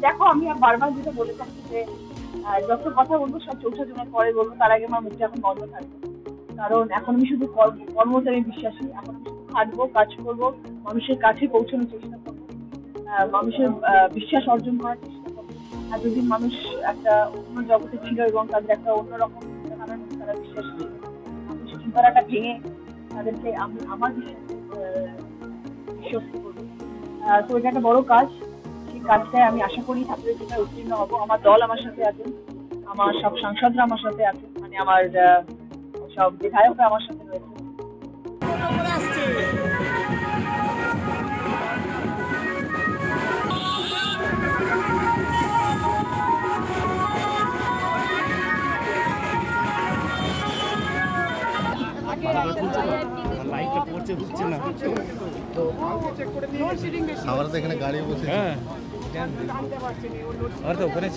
দেখো, আমি বারবার যেটা বলে থাকি যে যত কথা বলব, সব চৌঠা জনের পরে বলব, তার আগে আমার মুখটা এখন বন্ধ থাকবে। কারণ এখন আমি শুধু কর্ম- কর্মতে আমি বিশ্বাসী, এখন আমি খাটবো কাজ করব, মানুষের কাছে পৌঁছানোর চেষ্টা করব। মানুষের বিশ্বাস অর্জন করার চেষ্টা করব। এতদিন মানুষ একটা অন্য জগতে ছিল এবং তাদের একটা অন্যরকম চিন্তাধারার মধ্যে তারা বিশ্বাস ছিল আমি চিন্তাধারাটা ভেঙে তাদেরকে আমি, আমার বিশ্বাস বিশ্বস্ত তো এটা একটা বড় কাজ। সেই কাজটায় আমি আশা করি ঠাকুরের কৃপায় উত্তীর্ণ হব। আমার দল আমার সাথে আছেন আমার সব সাংসদরা আমার সাথে আছেন মানে আমার সব বিধায়করা আমার সাথে রয়েছে। লাইটটা পড়ছে না আমরা তো এখানে গাড়ি বসে হ্যাঁ আর তো ওখানে